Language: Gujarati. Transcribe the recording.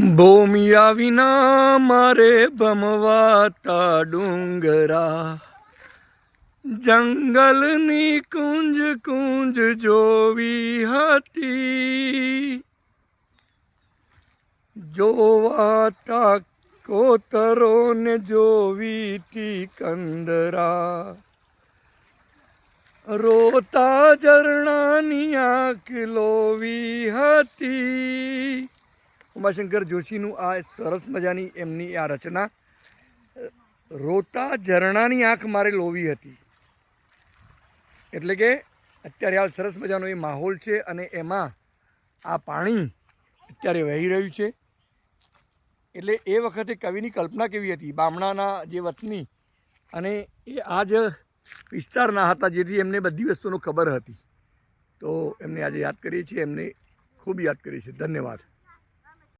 ભૂમિયા વિના મારે ભમવાતા ડુંગરા. જંગલની કુંજ કુંજ જોવી હતી. જોવાતા કોતરોને જોવી તી કંદરા. રોતા ઝરણાની આંખ લોવી હતી. ઉમાશંકર જોશીનું આ સરસ મજાની એમની આ રચના, રોતા ઝરણાની આંખ મારે લોવી હતી. એટલે કે અત્યારે હાલ સરસ મજાનો એ માહોલ છે અને એમાં આ પાણી અત્યારે વહી રહ્યું છે. એટલે એ વખતે કવિની કલ્પના કેવી હતી? બામણાના જે વતની અને એ આ જ વિસ્તારના હતા જેથી એમને બધી વસ્તુનો ખબર હતી. તો એમને આજે યાદ કરીએ છીએ, એમને ખૂબ યાદ કરીએ છીએ. ધન્યવાદ.